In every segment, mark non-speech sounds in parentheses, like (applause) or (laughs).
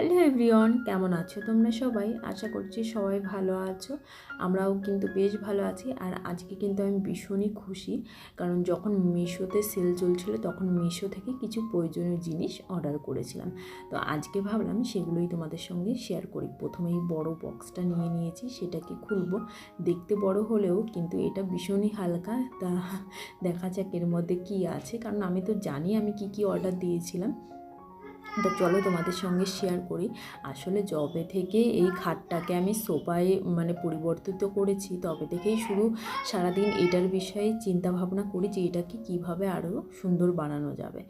Hello everyone, কেমন আছো তোমরা সবাই? আশা করছি সবাই ভালো আছো। আমরাও কিন্তু বেশ ভালো আছি আর আজকে কিন্তু আমি ভীষণই খুশি কারণ যখন মিশোতে সেল চলছিল তখন মিশো থেকে কিছু প্রয়োজনীয় জিনিস অর্ডার করেছিলাম। তো আজকে ভাবলাম সেগুলোই তোমাদের সঙ্গে শেয়ার করি। প্রথমেই বড় বক্সটা নিয়ে নিয়েছি, সেটাকে খুলবো। দেখতে বড় হলেও কিন্তু এটা ভীষণই হালকা। তা দেখা যাক এর মধ্যে কী আছে। কারণ আমি তো জানি আমি কি কি অর্ডার দিয়েছিলাম। তো চলো তোমাদের সঙ্গে শেয়ার করি। আসলে জবে থেকে এই খাটটাকে আমি সোফায় মানে পরিবর্তিত করেছি। তবে থেকেই শুরু সারাদিন এটার বিষয়ে চিন্তা ভাবনা করি যে এটাকে কীভাবে আরও সুন্দর বানানো যাবে।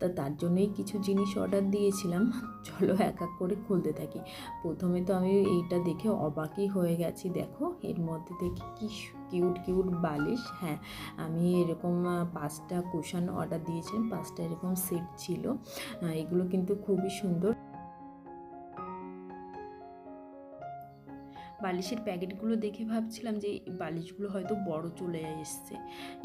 তা তার জন্যই কিছু জিনিস অর্ডার দিয়েছিলাম। চলো এক এক করে খুলতে থাকি। প্রথমে তো আমি এইটা দেখে অবাকই হয়ে গেছি। দেখো এর মধ্যে দেখি কি কিউট কিউট বালিশ। হ্যাঁ আমি এরকম পাঁচটা কুশন অর্ডার দিয়েছিলাম। পাঁচটা এরকম সেট ছিল। এগুলো কিন্তু খুবই সুন্দর। বালিশের প্যাকেটগুলো দেখে ভাবছিলাম যে বালিশগুলো হয়তো বড় চলে এসছে।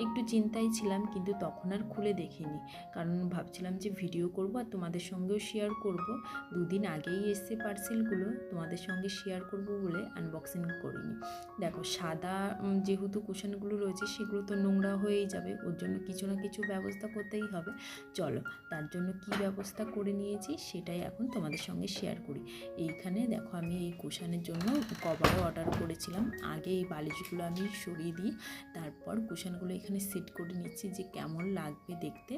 একটু চিন্তায় ছিলাম, কিন্তু তখন আর খুলে দেখিনি। কারণ ভাবছিলাম যে ভিডিও করব আর তোমাদের সঙ্গেও শেয়ার করব। দুদিন আগেই এসছে পার্সেলগুলো তোমাদের সঙ্গে শেয়ার করব বলে আনবক্সিং করিনি। দেখো, সাদা যেহেতু কুশনগুলো রয়েছে, সেগুলো তো নোংরা হয়েই যাবে। ওর জন্য কিছু না কিছু ব্যবস্থা করতেই হবে। চলো, তার জন্য কি ব্যবস্থা করে নিয়েছি, সেটাই এখন তোমাদের সঙ্গে শেয়ার করি। এইখানে দেখো, আমি এই কুশানের জন্য কভারও অর্ডার করেছিলাম। আগে এই বালিশগুলো আমি সরিয়ে দিই, তারপর কুশানগুলো এখানে সেট করে নিচ্ছি যে কেমন লাগবে দেখতে।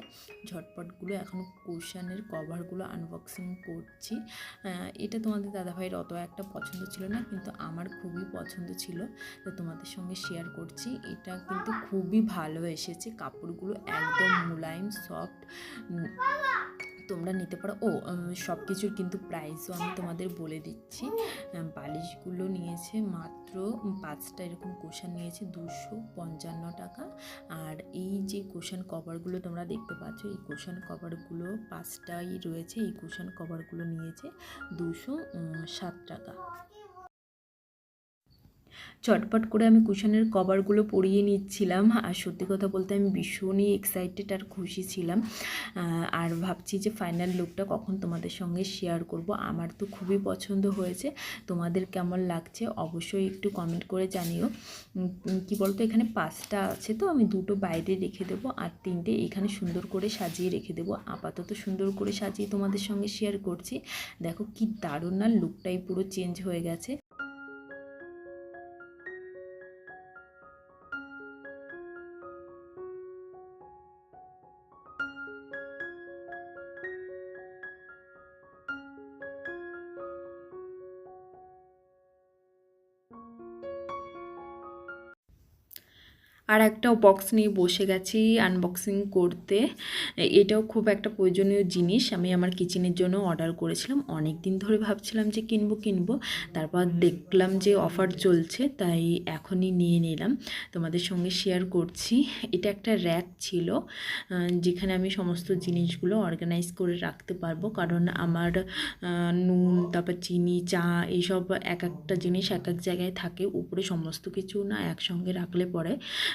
ঝটপটগুলো এখন কুশানের কভারগুলো আনবক্সিং করছি। এটা তোমাদের দাদাভাইয়ের অত একটা পছন্দ ছিল না, কিন্তু আমার খুবই পছন্দ ছিল। তো তোমাদের সঙ্গে শেয়ার করছি। এটা কিন্তু খুবই ভালো এসেছে। কাপড়গুলো একদম মোলায়েম সফট তোমরা নিতে পারো। ও সব কিছুর কিন্তু প্রাইসও আমি তোমাদের বলে দিচ্ছি। বালিশগুলো নিয়েছে মাত্র পাঁচটা এরকম কোশান নিয়েছে দুশো পঞ্চান্ন টাকা। আর এই যে কোশান কভারগুলো তোমরা দেখতে পাচ্ছ, এই কোশান কভারগুলো পাঁচটাই রয়েছে। এই কোশান কভারগুলো নিয়েছে দুশো সাত টাকা। চটপট করে আমি কুশনের কভারগুলো পরিয়ে নিচ্ছিলাম। আর সত্যি কথা বলতে আমি ভীষণই এক্সাইটেড আর খুশি ছিলাম। আর ভাবছি যে ফাইনাল লুকটা কখন তোমাদের সঙ্গে শেয়ার করব। আমার তো খুবই পছন্দ হয়েছে। তোমাদের কেমন লাগছে অবশ্যই একটু কমেন্ট করে জানিও। কি বলতো, এখানে পাঁচটা আছে তো, আমি দুটো বাইরে রেখে দেবো আর তিনটে এখানে সুন্দর করে সাজিয়ে রেখে দেবো। আপাতত সুন্দর করে সাজিয়ে তোমাদের সঙ্গে শেয়ার করছি। দেখো কি দারুণ না লুকটাই পুরো চেঞ্জ হয়ে গেছে। আর একটা বক্স নিয়ে বসে গেছি আনবক্সিং করতে। এটাও খুব একটা প্রয়োজনীয় জিনিস। আমি আমার কিচেনের জন্য অর্ডার করেছিলাম। অনেক দিন ধরে ভাবছিলাম যে কিনবো কিনবো। তারপর দেখলাম যে অফার চলছে তাই এখনই নিয়ে নিলাম। তোমাদের সঙ্গে শেয়ার করছি। এটা একটা র্যাক ছিল যেখানে আমি সমস্ত জিনিসগুলো অর্গানাইজ করে রাখতে পারব। কারণ আমার নুন তারপর চিনি চা এইসব এক একটা জিনিস এক এক জায়গায় থাকে। উপরে সমস্ত কিছু না একসঙ্গে রাখলে পরে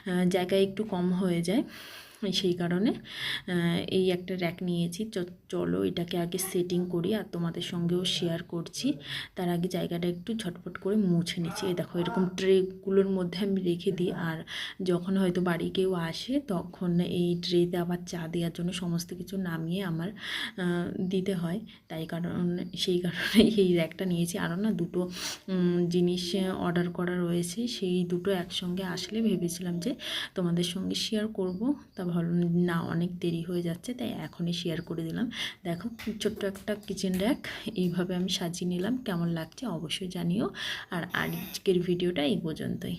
আহ, জায়গা একটু কম হয়ে যায়। সেই কারণে এই একটা র্যাক নিয়েছি। চলো এটাকে আগে সেটিং করি আর তোমাদের সঙ্গেও শেয়ার করছি। তার আগে জায়গাটা একটু ঝটপট করে মুছে নিচ্ছি। এই দেখো, এরকম ট্রেগুলোর মধ্যে আমি রেখে দিই আর যখন হয়তো বাড়ি কেউ আসে, তখন এই ট্রেতে আবার চা দেওয়ার জন্য সমস্ত কিছু নামিয়ে আমার দিতে হয়। তাই কারণ, সেই কারণে (laughs) এই র্যাকটা নিয়েছি। আরও না দুটো জিনিস অর্ডার করা রয়েছে। সেই দুটো একসঙ্গে আসলে ভেবেছিলাম যে তোমাদের সঙ্গে শেয়ার করব। তা ভালো না, অনেক দেরি হয়ে যাচ্ছে, তাই এখনই শেয়ার করে দিলাম। দেখো, ছোট্ট একটা কিচেন র্যাক এইভাবে আমি সাজিয়ে নিলাম, কেমন লাগছে অবশ্যই জানিও। আর আজকের ভিডিওটা এই পর্যন্তই।